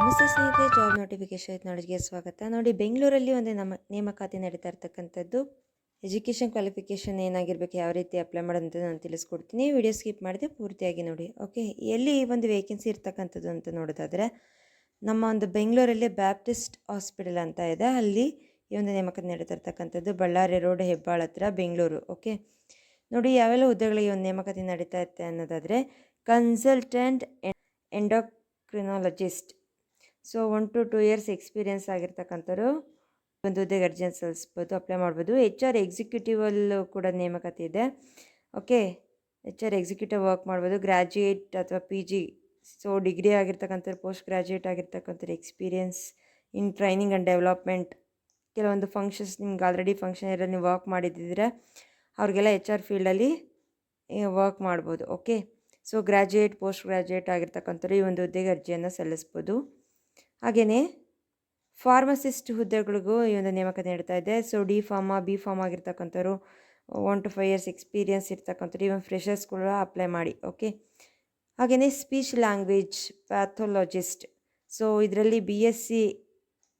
ನಮಸ್ತೆ ಸ್ನೇಹಿತರೆ, job notification ನಾಳೆಗೆ ಸ್ವಾಗತ. ನೋಡಿ, ಬೆಂಗಳೂರಲ್ಲಿ ಒಂದು ನಮ್ಮ ನೇಮಕಾತಿ ನಡೀತಾ ಇರ್ತಕ್ಕಂಥದ್ದು. ಎಜುಕೇಷನ್ ಕ್ವಾಲಿಫಿಕೇಷನ್ ಏನಾಗಿರ್ಬೇಕು, ಯಾವ ರೀತಿ ಅಪ್ಲೈ ಮಾಡೋದಂತ ನಾನು ತಿಳಿಸ್ಕೊಡ್ತೀನಿ. ವಿಡಿಯೋ ಸ್ಕಿಪ್ ಮಾಡಿದೆ, ಪೂರ್ತಿಯಾಗಿ ನೋಡಿ. ಓಕೆ ಎಲ್ಲಿ ಈ ಒಂದು ವೇಕೆನ್ಸಿ ಇರ್ತಕ್ಕಂಥದ್ದು ಅಂತ ನೋಡೋದಾದರೆ, ನಮ್ಮ ಒಂದು ಬೆಂಗಳೂರಲ್ಲಿ ಬ್ಯಾಪ್ಟಿಸ್ಟ್ ಹಾಸ್ಪಿಟಲ್ ಅಂತ ಇದೆ. ಅಲ್ಲಿ ಈ ಒಂದು ನೇಮಕಾತಿ ನಡೀತಾ ಇರ್ತಕ್ಕಂಥದ್ದು. ಬಳ್ಳಾರಿ ರೋಡ್, ಹೆಬ್ಬಾಳ ಹತ್ರ, ಬೆಂಗಳೂರು. ಓಕೆ ನೋಡಿ, ಯಾವೆಲ್ಲ ಹುದ್ದೆಗಳಿಗೆ ಒಂದು ನೇಮಕಾತಿ ನಡೀತಾ ಇರುತ್ತೆ ಅನ್ನೋದಾದರೆ consultant endocrinologist so one to two years experience ಆಗಿರ್ತಕ್ಕಂಥವ್ರು ಒಂದು ಹುದ್ದೆಗೆ ಅರ್ಜಿಯನ್ನು ಸಲ್ಲಿಸ್ಬೋದು ಅಪ್ಲೈ ಮಾಡ್ಬೋದು. ಎಚ್ ಆರ್ ಎಕ್ಸಿಕ್ಯೂಟಿವಲ್ಲೂ ಕೂಡ ನೇಮಕಾತಿ ಇದೆ. Okay H R executive work ಮಾಡ್ಬೋದು. ಗ್ರ್ಯಾಜುಯೇಟ್ ಅಥವಾ ಪಿ ಜಿ ಸೊ ಡಿಗ್ರಿ ಆಗಿರ್ತಕ್ಕಂಥವ್ರು post graduate ಆಗಿರ್ತಕ್ಕಂಥವ್ರು experience in training and development ಕೆಲವೊಂದು ಫಂಕ್ಷನ್ಸ್ ನಿಮ್ಗೆ ಆಲ್ರೆಡಿ ಫಂಕ್ಷನ್ ಇರೋ ನೀವು ವರ್ಕ್ ಮಾಡಿದ್ದಿದ್ರೆ ಅವ್ರಿಗೆಲ್ಲ ಎಚ್ ಆರ್ ಫೀಲ್ಡಲ್ಲಿ ವರ್ಕ್ ಮಾಡ್ಬೋದು. Okay so graduate post graduate ಆಗಿರ್ತಕ್ಕಂಥವ್ರು ಈ ಒಂದು ಹುದ್ದೆಗೆ ಅರ್ಜಿಯನ್ನು ಸಲ್ಲಿಸ್ಬೋದು. ಹಾಗೆಯೇ ಫಾರ್ಮಸಿಸ್ಟ್ ಹುದ್ದೆಗಳಿಗೂ ಈ ಒಂದು ನೇಮಕಾತಿ ನೀಡ್ತಾ ಇದೆ. So D pharma B pharm ಆಗಿರ್ತಕ್ಕಂಥವ್ರು one to five years experience ಇರ್ತಕ್ಕಂಥವ್ರು ಈವನ್ ಫ್ರೆಷರ್ಸ್ ಕೂಡ ಅಪ್ಲೈ ಮಾಡಿ ಓಕೆ ಹಾಗೆಯೇ ಸ್ಪೀಚ್ ಲ್ಯಾಂಗ್ವೇಜ್ ಪ್ಯಾಥೊಲಜಿಸ್ಟ್ ಸೊ ಇದರಲ್ಲಿ B S C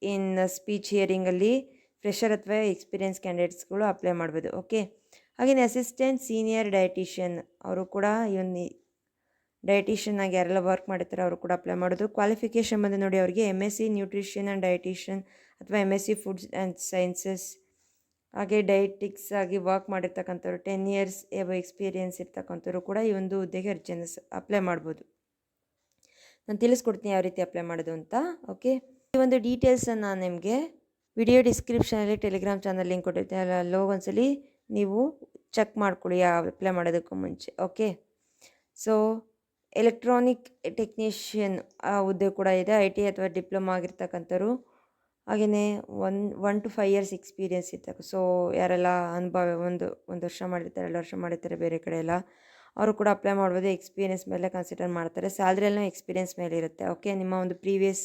in speech ಹಿಯರಿಂಗಲ್ಲಿ fresher ಅಥವಾ ಎಕ್ಸ್ಪೀರಿಯನ್ಸ್ ಕ್ಯಾಂಡಿಡೇಟ್ಸ್ಗಳು ಅಪ್ಲೈ ಮಾಡ್ಬೋದು ಓಕೆ ಹಾಗೆಯೇ ಅಸಿಸ್ಟೆಂಟ್ ಸೀನಿಯರ್ ಡಯಟಿಷಿಯನ್ ಅವರು ಕೂಡ ಒಂದು ಡಯಟಿಷಿಯನ್ ಆಗಿ ಯಾರೆಲ್ಲ ವರ್ಕ್ ಮಾಡಿರ್ತಾರೆ ಅವರು ಕೂಡ ಅಪ್ಲೈ ಮಾಡೋದು. ಕ್ವಾಲಿಫಿಕೇಷನ್ ಬಂದು ನೋಡಿ ಅವರಿಗೆ M S C nutrition and dietician ಅಥವಾ M S C foods and sciences ಹಾಗೆ ಡಯಟಿಕ್ಸ್ ಆಗಿ ವರ್ಕ್ ಮಾಡಿರ್ತಕ್ಕಂಥವ್ರು ಟೆನ್ ಇಯರ್ಸ್ ಎಬೋ ಎಕ್ಸ್ಪೀರಿಯನ್ಸ್ ಇರ್ತಕ್ಕಂಥವ್ರು ಕೂಡ ಈ ಒಂದು ಹುದ್ದೆಗೆ ಅರ್ಜಿಯನ್ನು ಅಪ್ಲೈ ಮಾಡ್ಬೋದು. ನಾನು ತಿಳಿಸ್ಕೊಡ್ತೀನಿ ಯಾವ ರೀತಿ ಅಪ್ಲೈ ಮಾಡೋದು ಅಂತ ಓಕೆ ಈ ಒಂದು ಡೀಟೇಲ್ಸನ್ನು ನಾನು ನಿಮಗೆ ವಿಡಿಯೋ ಡಿಸ್ಕ್ರಿಪ್ಷನಲ್ಲಿ ಟೆಲಿಗ್ರಾಮ್ ಚಾನಲ್ ಲಿಂಕ್ ಕೊಟ್ಟಿರ್ತೀನಿ. ಅಲ್ಲೋ ಒಂದ್ಸಲಿ ನೀವು ಚೆಕ್ ಮಾಡ್ಕೊಳ್ಳಿ ಅಪ್ಲೈ ಮಾಡೋದಕ್ಕೂ ಮುಂಚೆ ಓಕೆ ಸೊ ಎಲೆಕ್ಟ್ರಾನಿಕ್ ಟೆಕ್ನಿಷಿಯನ್ ಆ ಹುದ್ದೆ ಕೂಡ ಇದೆ. ಐ ಟಿ ಅಥವಾ ಡಿಪ್ಲೊಮಾ ಆಗಿರ್ತಕ್ಕಂಥವ್ರು. ಹಾಗೆಯೇ one one to five years experience ಇರ್ತಕ್ಕ so ಯಾರೆಲ್ಲ ಅನುಭವ ಒಂದು ಒಂದು ವರ್ಷ ಮಾಡಿರ್ತಾರೆ, ಎರಡು ವರ್ಷ ಮಾಡಿರ್ತಾರೆ ಬೇರೆ ಕಡೆ ಎಲ್ಲ, ಅವರು ಕೂಡ ಅಪ್ಲೈ ಮಾಡ್ಬೋದು. ಎಕ್ಸ್ಪೀರಿಯನ್ಸ್ ಮೇಲೆ ಕನ್ಸಿಡರ್ ಮಾಡ್ತಾರೆ. ಸ್ಯಾಲ್ರಿಯಲ್ಲೂ ಎಕ್ಸ್ಪೀರಿಯೆನ್ಸ್ ಮೇಲೆ ಇರುತ್ತೆ. ಓಕೆ ನಿಮ್ಮ ಒಂದು ಪ್ರೀವಿಯಸ್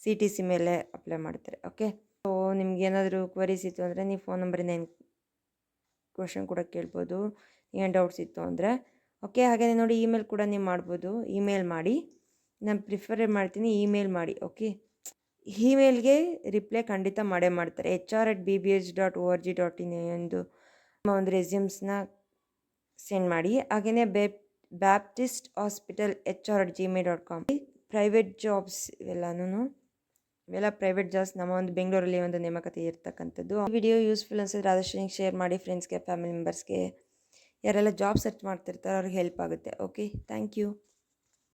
ಸಿ ಟಿ ಸಿ ಮೇಲೆ ಅಪ್ಲೈ ಮಾಡ್ತಾರೆ. ಓಕೆ ಸೊ ನಿಮ್ಗೆ ಏನಾದರೂ ಕ್ವರೀಸ್ ಇತ್ತು ಅಂದರೆ, ನೀವು ಫೋನ್ ನಂಬರಿಂದ ಏನು ಕ್ವಶನ್ ಕೂಡ ಕೇಳ್ಬೋದು. ಏನು ಡೌಟ್ಸ್ ಇತ್ತು ಅಂದರೆ ಓಕೆ ಹಾಗೆಯೇ ನೋಡಿ ಇಮೇಲ್ ಕೂಡ ನೀವು ಮಾಡ್ಬೋದು. ಇಮೇಲ್ ಮಾಡಿ. ನಾನು ಪ್ರಿಫರ್ ಮಾಡ್ತೀನಿ ಇಮೇಲ್ ಮಾಡಿ ಓಕೆ ಇಮೇಲ್ಗೆ ರಿಪ್ಲೈ ಖಂಡಿತ ಮಾಡೇ ಮಾಡ್ತಾರೆ. H R at B B H dot O R G dot in ಒಂದು ನಮ್ಮ ಒಂದು ರೆಸ್ಯೂಮ್ಸ್ನ ಸೆಂಡ್ ಮಾಡಿ. ಹಾಗೆಯೇ ಬೆ Baptist hospital H R at Gmail dot com private jobs ಇವೆಲ್ಲನೂ ಇವೆಲ್ಲ ಪ್ರೈವೇಟ್ ಜಾಬ್ಸ್ ನಮ್ಮ ಒಂದು ಬೆಂಗಳೂರಲ್ಲಿ ಒಂದು ನೇಮಕತೆ ಇರ್ತಕ್ಕಂಥದ್ದು. ವಿಡಿಯೋ ಯೂಸ್ಫುಲ್ ಅನ್ಸಿದ್ರೆ ಆದಷ್ಟು ಶೇರ್ ಮಾಡಿ ಫ್ರೆಂಡ್ಸ್ಗೆ ಫ್ಯಾಮಿಲಿ ಮೆಂಬರ್ಸ್ಗೆ ಯಾರೆಲ್ಲ ಜಾಬ್ ಸರ್ಚ್ ಮಾಡ್ತಿರ್ತಾರೋ ಅವ್ರಿಗೆ ಹೆಲ್ಪ್ ಆಗುತ್ತೆ. Okay thank you